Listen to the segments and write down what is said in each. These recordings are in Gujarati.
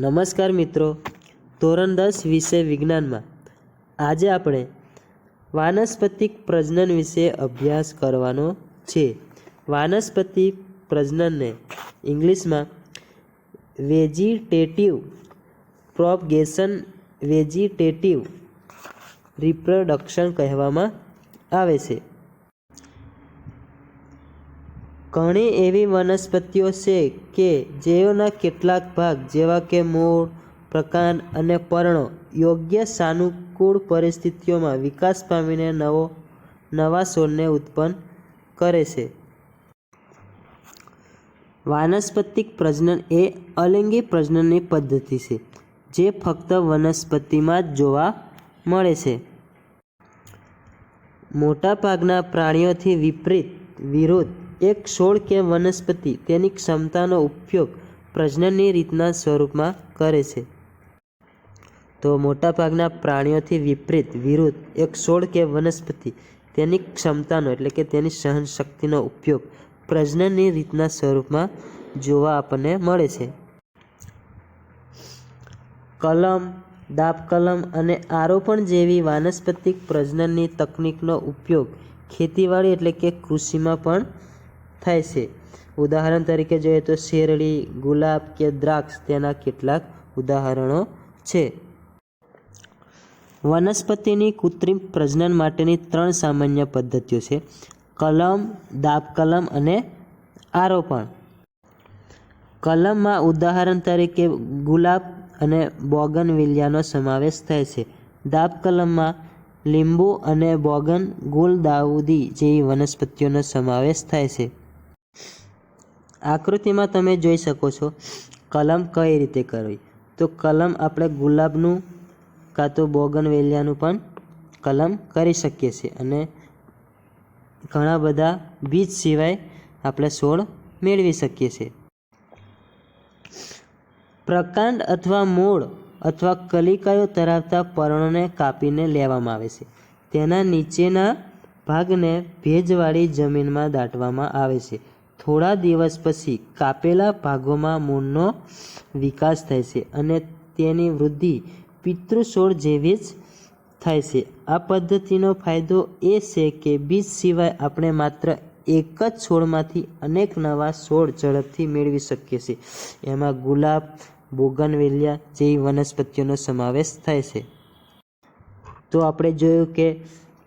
નમસ્કાર મિત્રો. ધોરણ દસ વિષય વિજ્ઞાનમાં. આજે આપણે વાનસ્પતિક પ્રજનન વિશે અભ્યાસ કરવાનો છે. વાનસ્પતિ પ્રજનનને ઇંગ્લિશમાં વેજીટેટિવ પ્રોપગેશન વેજીટેટિવ રિપ્રોડક્શન કહેવામાં આવે છે. ઘણી એવી વનસ્પતિઓ છે કે જેઓના કેટલાક ભાગ જેવા કે મૂળ પ્રકાંડ અને પર્ણો યોગ્ય સાનુકૂળ પરિસ્થિતિઓમાં વિકાસ પામીને નવો, નવા છોડને ઉત્પન્ન કરે છે. વાનસ્પતિક પ્રજનન એ અલિંગી પ્રજનનની પદ્ધતિ છે, જે ફક્ત વનસ્પતિમાં જ જોવા મળે છે. મોટાભાગના પ્રાણીઓથી વિપરીત વિરુદ્ધ એક છોડ કે વનસ્પતિ તેની ક્ષમતાનો ઉપયોગ પ્રજનનની રીતના સ્વરૂપમાં કરે છે. તો મોટાભાગના પ્રાણીઓથી વિપરીત વિરુદ્ધ એક છોડ કે વનસ્પતિ તેની ક્ષમતાનો એટલે કે તેની સહનશક્તિનો ઉપયોગ પ્રજનનની રીતના સ્વરૂપમાં જોવા આપણને મળે છે. કલમ દાબકલમ અને આરોપણ જેવી વાનસ્પતિક પ્રજનનની તકનિકનો ઉપયોગ ખેતીવાડી એટલે કે કૃષિમાં પણ થાય છે. ઉદાહરણ તરીકે જોઈએ તો શેરડી, ગુલાબ કે દ્રાક્ષ તેના કેટલાક ઉદાહરણો છે. વનસ્પતિની કૃત્રિમ પ્રજનન માટેની ત્રણ સામાન્ય પદ્ધતિઓ છે. કલમ દાબકલમ અને આરોપણ. કલમમાં ઉદાહરણ તરીકે ગુલાબ અને બોગનવિલિયાનો સમાવેશ થાય છે. દાબકલમમાં લીંબુ અને બોગન ગુલદાઉદી જેવી વનસ્પતિઓનો સમાવેશ થાય છે. આકૃતિમાં તમે જોઈ શકો છો, કલમ કઈ રીતે કરવી? તો કલમ આપણે ગુલાબનું કાં તો બોગનવેલિયાનું પણ કલમ કરી શકીએ છીએ અને ઘણા બધા બીજ સિવાય આપણે છોડ મેળવી શકીએ છીએ. પ્રકાંડ અથવા મૂળ અથવા કલિકાઓ ધરાવતા પર્ણોને કાપીને લેવામાં આવે છે. તેના નીચેના ભાગને ભેજવાળી જમીનમાં દાટવામાં આવે છે. થોડા દિવસ પછી કાપેલા ભાગોમાં મૂળનો વિકાસ થાય છે અને તેની વૃદ્ધિ પિતૃછોડ જેવી જ થાય છે. આ પદ્ધતિનો ફાયદો એ છે કે બીજ સિવાય આપણે માત્ર એક જ છોડમાંથી અનેક નવા છોડ ઝડપથી મેળવી શકીએ છીએ. એમાં ગુલાબ, બોગનવેલિયા જેવી વનસ્પતિઓનો સમાવેશ થાય છે. તો આપણે જોયું કે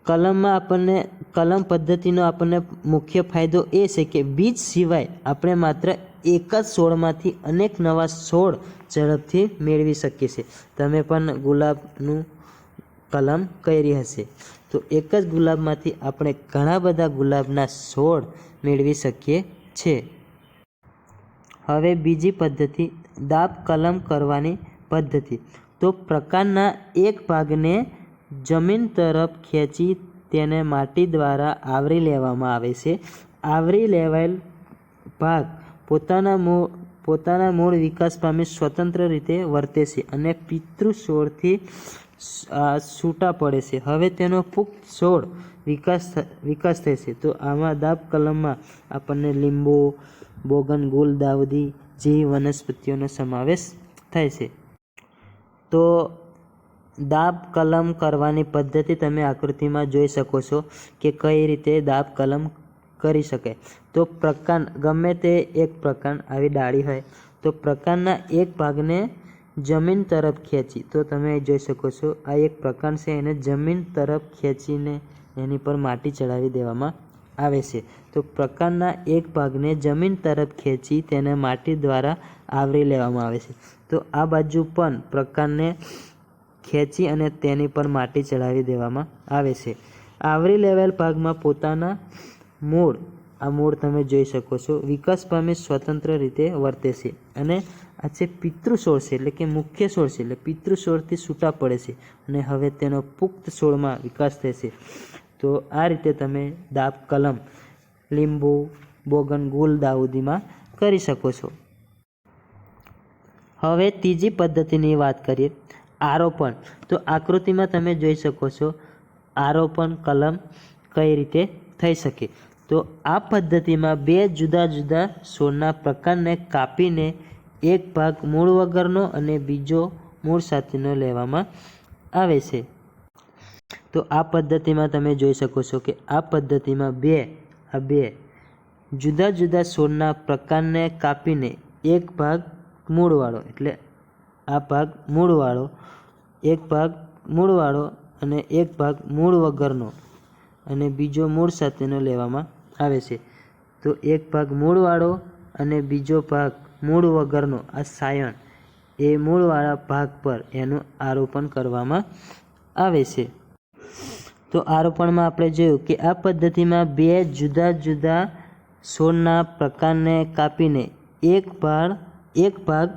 કલમમાં આપણને, કલમ પદ્ધતિનો આપણને મુખ્ય ફાયદો એ છે કે બીજ સિવાય આપણે માત્ર એક જ છોડમાંથી અનેક નવા છોડ ઝડપથી મેળવી શકીએ છીએ. તમે પણ ગુલાબનું કલમ કરી હશે. તો એક જ ગુલાબમાંથી આપણે ઘણા બધા ગુલાબના છોડ મેળવી શકીએ છીએ. હવે બીજી પદ્ધતિ દાબ કલમ કરવાની પદ્ધતિ. તો પ્રકારના એક ભાગને જમીન તરફ ખેંચી તેને માટી દ્વારા આવરી લેવામાં આવે છે. આવરી લેવાયેલ ભાગ પોતાના મૂળ પોતાના મૂળ વિકાસ પામી સ્વતંત્ર રીતે વર્તે છે અને પિતૃ છોડથી છૂટા પડે છે. હવે તેનો પુખ્ત છોડ વિકાસ વિકાસ થાય છે. તો આમાં દાબ કલમમાં આપણને લીંબુ, બોગન, ગુલ, દાવદી જેવી વનસ્પતિઓનો સમાવેશ થાય છે. તો દાબ કલમ કરવાની પદ્ધતિ તમે આકૃતિમાં જોઈ શકો છો કે કઈ રીતે દાબ કલમ કરી શકાય તો પ્રકાંડ, ગમે તે એક પ્રકાંડ આવી ડાળી હોય, તો પ્રકાંડના એક ભાગને જમીન તરફ ખેંચી, તો તમે જોઈ શકો છો આ એક પ્રકાંડ છે, એને જમીન તરફ ખેંચીને એની પર માટી ચડાવી દેવામાં આવે છે. તો પ્રકાંડના એક ભાગને જમીન તરફ ખેંચી તેને માટી દ્વારા આવરી લેવામાં આવે છે. તો આ બાજુ પણ પ્રકાંડને ખેંચી અને તેની પર માટી ચડાવી દેવામાં આવે છે. આવરી લેવાયેલ ભાગમાં પોતાના મૂળ, આ મૂળ તમે જોઈ શકો છો, વિકાસ પામી સ્વતંત્ર રીતે વર્તે છે અને આ છે પિતૃ છે, એટલે કે મુખ્ય છોડ છે, એટલે પિતૃ છોડથી છૂટા પડે છે અને હવે તેનો પુખ્ત છોડમાં વિકાસ થશે તો આ રીતે તમે દાબ, કલમ, લીંબુ, બોગન, ગુલ દાઉદીમાં કરી શકો છો. હવે ત્રીજી પદ્ધતિની વાત કરીએ. આરોપણ. તો આકૃતિમાં તમે જોઈ શકો છો, આરોપણ કલમ કઈ રીતે થઈ શકે. તો આ પદ્ધતિમાં બે જુદા જુદા છોડના પ્રકારને કાપીને એક ભાગ મૂળ વગરનો અને બીજો મૂળ સાથેનો લેવામાં આવે છે. તો આ પદ્ધતિમાં તમે જોઈ શકો છો કે આ પદ્ધતિમાં બે, આ બે જુદા જુદા છોડના પ્રકારને કાપીને એક ભાગ મૂળવાળો, એટલે આ ભાગ મૂળવાળો, એક ભાગ મૂળવાળો અને એક ભાગ મૂળ વગરનો અને બીજો મૂળ સાથેનો લેવામાં આવે છે. તો એક ભાગ મૂળવાળો અને બીજો ભાગ મૂળ વગરનો, આ સાયણ, એ મૂળવાળા ભાગ પર એનું આરોપણ કરવામાં આવે છે. તો આરોપણમાં આપણે જોયું કે આ પદ્ધતિમાં બે જુદા જુદા છોડના પ્રકારને કાપીને એક ભાગ એક ભાગ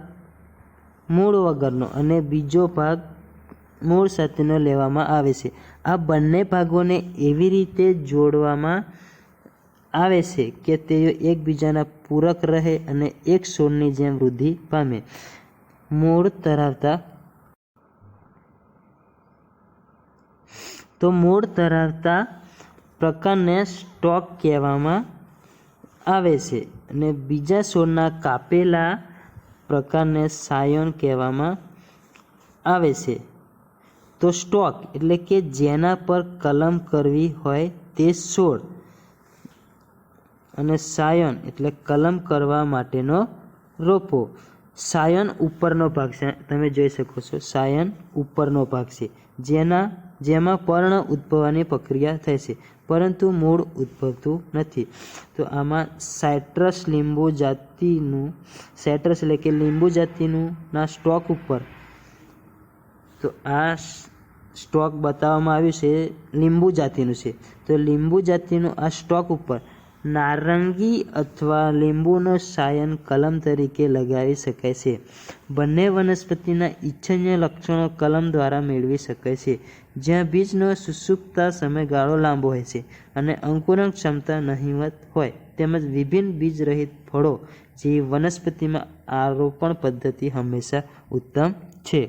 મૂળ વગરનો અને બીજો ભાગ મૂળ સાથેનો લેવામાં આવે છે. આ બંને ભાગોને એવી રીતે જોડવામાં આવે છે કે તેઓ એકબીજાના પૂરક રહે અને એક છોડની જેમ વૃદ્ધિ પામે. મૂળ ધરાવતા તો મૂળ ધરાવતા પ્રકારને સ્ટોક કહેવામાં આવે છે અને બીજા છોડના કાપેલા પ્રકારને સાયોન કહેવામાં આવે છે. તો સ્ટોક એટલે કે જેના પર કલમ કરવી હોય તે છોડ અને સાયન એટલે કલમ કરવા માટેનો રોપો. સાયન ઉપરનો ભાગ છે. તમે જોઈ શકો છો, સાયન ઉપરનો ભાગ છે. જેના જેમાં પર્ણ ઉદ્ભવવાની પ્રક્રિયા થાય છે, પરંતુ મૂળ ઉદ્ભવતું નથી. તો આમાં સાઇટ્રસ લીંબુ જાતિનું, સાઇટ્રસ એટલે કે લીંબુ જાતિનું ના સ્ટોક ઉપર. તો આ સ્ટોક બતાવવામાં આવ્યું છે, લીંબુ જાતિનું છે. તો લીંબુ જાતિનું આ સ્ટોક ઉપર નારંગી અથવા લીંબુનો સાયન કલમ તરીકે લગાવી શકાય છે. બંને વનસ્પતિના ઇચ્છનીય લક્ષણો કલમ દ્વારા મેળવી શકાય છે. જ્યાં બીજનો સુસુપ્તા સમયગાળો લાંબો હોય છે અને અંકુરણ ક્ષમતા નહિવત હોય, તેમજ વિભિન્ન બીજ રહિત ફળો જેવી વનસ્પતિમાં આરોપણ પદ્ધતિ હંમેશા ઉત્તમ છે.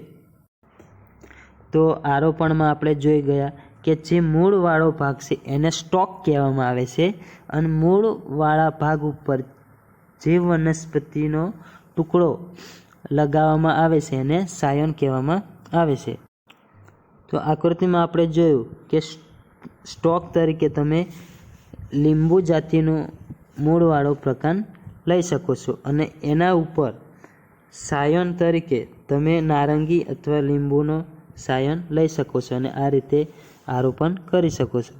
તો આરોપણમાં આપણે જોઈ ગયા કે જે મૂળવાળો ભાગ છે એને સ્ટોક કહેવામાં આવે છે અને મૂળવાળા ભાગ ઉપર જે વનસ્પતિનો ટુકડો લગાવવામાં આવે છે એને સાયન કહેવામાં આવે છે. તો આકૃતિમાં આપણે જોયું કે સ્ટોક તરીકે તમે લીંબુ જાતિનું મૂળવાળો પ્રકાર લઈ શકો છો. અને એના ઉપર સાયન તરીકે તમે નારંગી અથવા લીંબુનો સાયન લઈ શકો છો અને આ રીતે આરોપણ કરી શકો છો.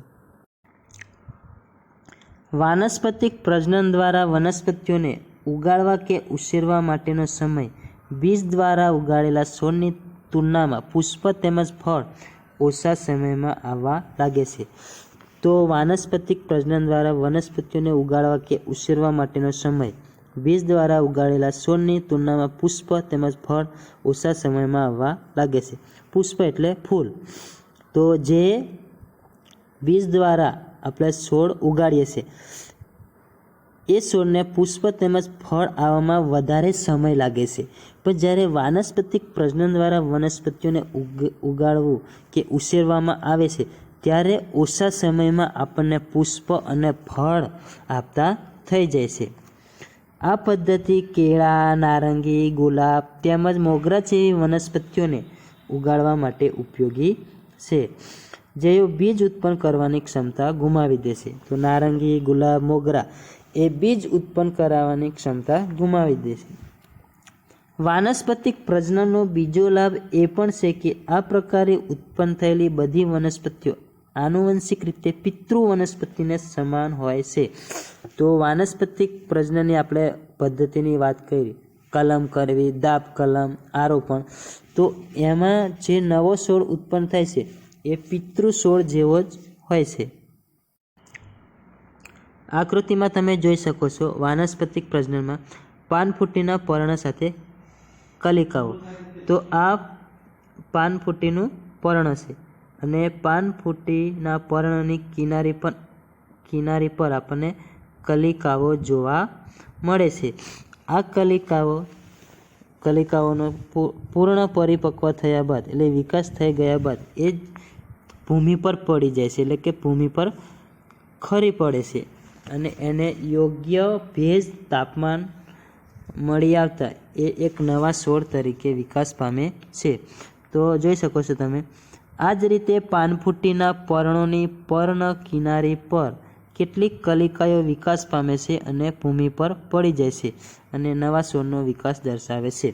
વાનસ્પતિક પ્રજનન દ્વારા વનસ્પતિઓને ઉગાડવા કે ઉછેરવા માટેનો સમય બીજ દ્વારા ઉગાડેલા છોડની તુલનામાં પુષ્પ તેમજ ફળ ઓછા સમયમાં આવવા લાગે છે. તો વાનસ્પતિક પ્રજનન દ્વારા વનસ્પતિઓને ઉગાડવા કે ઉછેરવા માટેનો સમય. બીજ દ્વારા ઉગાડેલા છોડની તુલનામાં પુષ્પ તેમજ ફળ ઓછા સમયમાં આવવા લાગે છે. પુષ્પ એટલે ફૂલ. તો જે બીજ દ્વારા આપણે છોડ ઉગાડીએ છીએ એ છોડને પુષ્પ તેમજ ફળ આવવામાં વધારે સમય લાગે છે. પણ જ્યારે વાનસ્પતિક પ્રજનન દ્વારા વનસ્પતિઓને ઉગ, ઉગાડવું કે ઉછેરવામાં આવે છે, ત્યારે ઓછા સમયમાં આપણને પુષ્પ અને ફળ આપતા થઈ જાય છે. આ પદ્ધતિ કેળા, નારંગી, ગુલાબ તેમજ મોગરા જેવી વનસ્પતિઓને ઉગાડવા માટે ઉપયોગી છે, જેઓ બીજ ઉત્પન્ન કરવાની ક્ષમતા ગુમાવી દેશે તો નારંગી, ગુલાબ, મોગરા એ બીજ ઉત્પન્ન કરાવવાની ક્ષમતા ગુમાવી દેશે. વાનસ્પતિક પ્રજનનનો બીજો લાભ એ પણ છે કે આ પ્રકારે ઉત્પન્ન થયેલી બધી વનસ્પતિઓ આનુવંશિક રીતે પિતૃ વનસ્પતિને સમાન હોય છે. તો વાનસ્પતિક પ્રજનનની આપણે પદ્ધતિની વાત કરી, કલમ કરવી દાબ કલમ, આરોપણ. તો એમાં જે નવો છોડ ઉત્પન્ન થાય છે, એ પિતૃ છોડ જેવો જ હોય છે. આકૃતિમાં તમે જોઈ શકો છો વાનસ્પતિક પ્રજનનમાં પાનફૂટીના પર્ણ સાથે કલિકાઓ. તો આ પાનફૂટીનું પર્ણ છે અને પાનફૂટીના પર્ણની કિનારી પર કિનારી પર આપણને કલિકાઓ જોવા મળે છે. આ કલિકાઓ, કલિકાઓનો પૂર્ણ પરિપક્વ થયા બાદ એટલે વિકાસ થઈ ગયા બાદ એ ભૂમિ પર પડી જાય છે. એટલે કે ભૂમિ પર ખરી પડે છે. અને એને યોગ્ય ભેજ તાપમાન મળી આવતા એ એક નવા છોડ તરીકે વિકાસ પામે છે. તો જોઈ શકો છો તમે આ જ રીતે પાનફૂટીના પર્ણોની પર્ણ કિનારી પર કેટલીક કલિકાઓ વિકાસ પામે છે અને ભૂમિ પર પડી જાય છે અને નવા છોડનો વિકાસ દર્શાવે છે.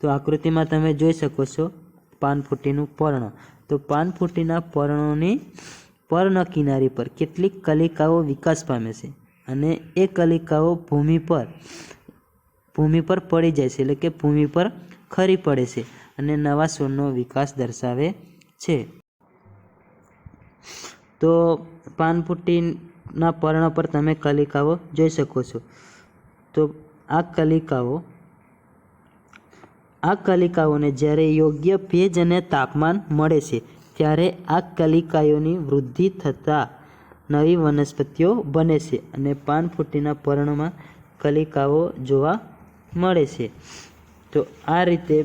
તો આકૃતિમાં તમે જોઈ શકો છો પાનફૂટીનું પર્ણ. તો પાનફૂટીના પર્ણોની પર્ણ કિનારી પર કેટલીક કલિકાઓ વિકાસ પામે છે અને એ કલિકાઓ ભૂમિ પર ભૂમિ પર પડી જાય છે એટલે કે ભૂમિ પર ખરી પડે છે અને નવા છોડનો વિકાસ દર્શાવે છે. તો પાનપુટીના પર્ણ પર તમે કલિકાઓ જોઈ શકો છો. તો આ કલિકાઓ, આ કલિકાઓને જ્યારે યોગ્ય ભેજ અને તાપમાન મળે છે ત્યારે આ કલિકાઓની વૃદ્ધિ થતાં નવી વનસ્પતિઓ બને છે અને પાનફૂટીના પર્ણમાં કલિકાઓ જોવા મળે છે. તો આ રીતે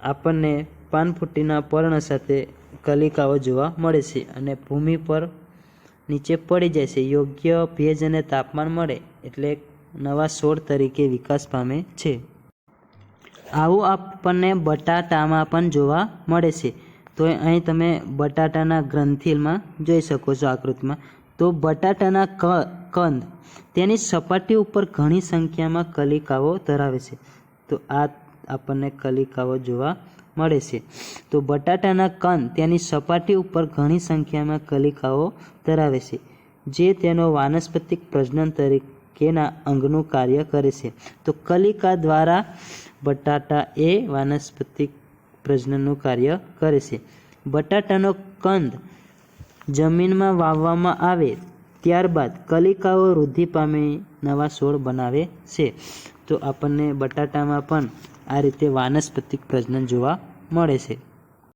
આપણને પાનફૂટીના પર્ણ સાથે કલિકાઓ જોવા મળે છે અને ભૂમિ પર નીચે પડી જાય છે. યોગ્ય ભેજ અને તાપમાન મળે એટલે નવા છોડ તરીકે વિકાસ પામે છે. આવું આપણને બટાટામાં પણ જોવા મળે છે. તો અહીં તમે બટાટાના ગ્રંથિલમાં જોઈ શકો છો આકૃતિમાં. તો બટાટાના ક, કંદ, તેની સપાટી ઉપર ઘણી સંખ્યામાં કલિકાઓ ધરાવે છે. તો આ આપણને કલિકાઓ જોવા મળે છે. તો બટાટાના કંદ, તેની સપાટી ઉપર ઘણી સંખ્યામાં કલિકાઓ ધરાવે છે, જે તેનો વાનસ્પતિક પ્રજનન તરીકેના અંગનું કાર્ય કરે છે. તો કલિકા દ્વારા બટાટા એ વાનસ્પતિક પ્રજનનનું કાર્ય કરે છે. બટાટાનો કંદ જમીનમાં વાવવામાં આવે ત્યારબાદ કલિકાઓ વૃદ્ધિ પામી નવા છોડ બનાવે છે. તો આપણને બટાટામાં પણ આ રીતે વાનસ્પતિક પ્રજનન જોવા મળે છે.